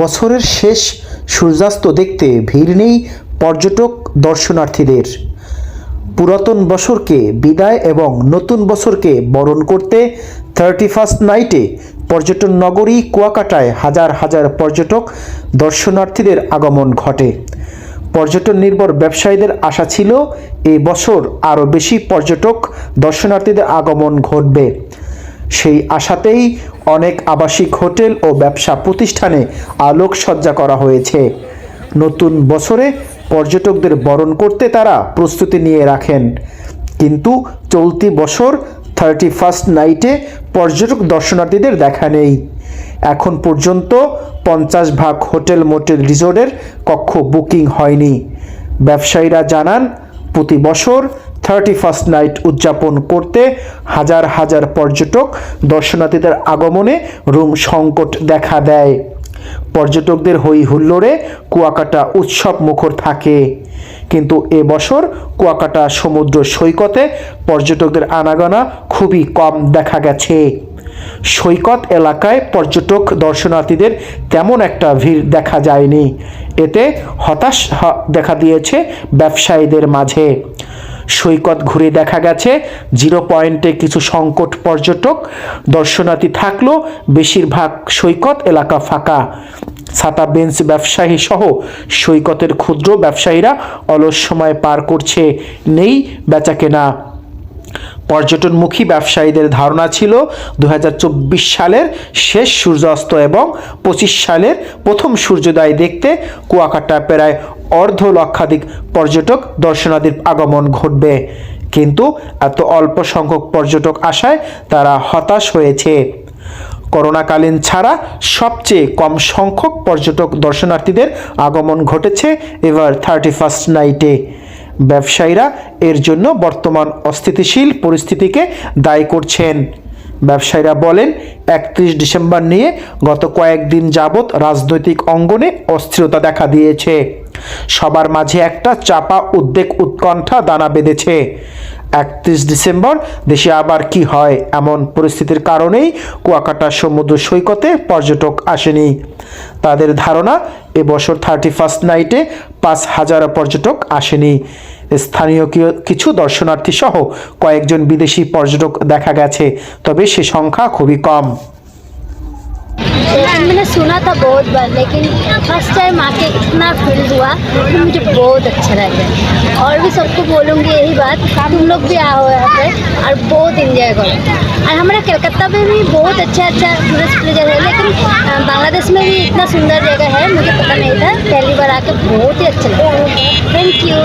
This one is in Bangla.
বছরের শেষ সূর্যাস্ত দেখতে ভিড় নেই পর্যটক দর্শনার্থীদের। পুরাতন বছরকে বিদায় এবং নতুন বছরকে বরণ করতে থার্টি ফার্স্ট নাইটে পর্যটন নগরী কুয়াকাটায় হাজার হাজার পর্যটক দর্শনার্থীদের আগমন ঘটে। পর্যটন নির্ভর ব্যবসায়ীদের আশা ছিল এই বছর আরও বেশি পর্যটক দর্শনার্থীদের আগমন ঘটবে। সেই আশাতেই অনেক আবাসিক হোটেল ও ব্যবসা প্রতিষ্ঠানে আলোকসজ্জা করা হয়েছে। নতুন বছরে পর্যটকদের বরণ করতে তারা প্রস্তুতি নিয়ে রাখেন। কিন্তু চলতি বছর থার্টি ফার্স্ট নাইটে পর্যটক দর্শনার্থীদের দেখা নেই। এখন পর্যন্ত পঞ্চাশ ভাগ হোটেল মোটেল রিসোর্টের কক্ষ বুকিং হয়নি। ব্যবসায়ীরা জানান, প্রতি বছর থার্টি ফার্স্ট নাইট উদযাপন করতে হাজার হাজার পর্যটক দর্শনার্থীদের আগমনে রুম সংকট দেখা দেয়। পর্যটকদের হই হুল্লোড়ে কুয়াকাটা উৎসব মুখর থাকে। কিন্তু এবছর কুয়াকাটা সমুদ্র সৈকতে পর্যটকদের আনাগোনা খুবই কম দেখা গেছে। সৈকত এলাকায় পর্যটক দর্শনার্থীদের তেমন একটা ভিড় দেখা যায়নি। এতে হতাশ দেখা দিয়েছে ব্যবসায়ীদের মাঝে। সৈকত ঘুরে দেখা গেছে। জিরো পয়েন্টে কিছু সংকট পর্যটক। দর্শনার্থী থাকলেও বেশিরভাগ সৈকত এলাকা ফাঁকা। ছাতা, বেঞ্চ ব্যবসায়ী সহ সৈকতের ক্ষুদ্র ব্যবসায়ীরা অলস সময় পার করছে। নেই বেচাকেনা। পর্যটনমুখী ব্যবসায়ীদের ধারণা ছিল দুই হাজার চব্বিশ সালের শেষ সূর্যাস্ত এবং পঁচিশ সালের প্রথম সূর্যোদয় দেখতে কুয়াকাটা প্রায় অর্ধ লক্ষাধিক পর্যটক দর্শনার্থীর আগমন ঘটবে। কিন্তু এত অল্প সংখ্যক পর্যটক আসায় তারা হতাশ হয়েছে। করোনাকালীন ছাড়া সবচেয়ে কম সংখ্যক পর্যটক দর্শনার্থীদের আগমন ঘটেছে এবার থার্টি ফার্স্ট নাইটে। ব্যবসায়ীরা এর জন্য বর্তমান অস্থিতিশীল পরিস্থিতিকে দায়ী করছেন। ব্যবসায়ীরা বলেন, একত্রিশ ডিসেম্বর নিয়ে গত কয়েকদিন যাবৎ রাজনৈতিক অঙ্গনে অস্থিরতা দেখা দিয়েছে। সবার মাঝে একটা চাপা উদ্বেগ উৎকণ্ঠা দানা বেঁধেছে। একত্রিশ ডিসেম্বর, দেশে আবার কি হয়? এমন পরিস্থিতির কারণেই কুয়াকাটা সমুদ্র সৈকতে পর্যটক আসেনি। তাদের ধারণা এবছর থার্টি ফার্স্ট নাইটে পাঁচ হাজার পর্যটক আসেনি। স্থানীয় কি- কিছু দর্শনার্থী সহ কয়েকজন বিদেশি পর্যটক দেখা গেছে তবে সে সংখ্যা খুবই কম लेकिन मैंने सुना था बहुत बार लेकिन फर्स्ट टाइम आके इतना फील हुआ कि मुझे बहुत अच्छा लगा और भी सबको बोलूँगी यही बात तुम लोग भी आओ यहाँ पे और बहुत इंजॉय करो और हमारा कलकत्ता में भी बहुत अच्छा अच्छा टूरिस्ट प्लेस है लेकिन अ, बांग्लादेश में भी इतना सुंदर जगह है मुझे पता नहीं था पहली बार आके बहुत ही अच्छा लगा थैंक यू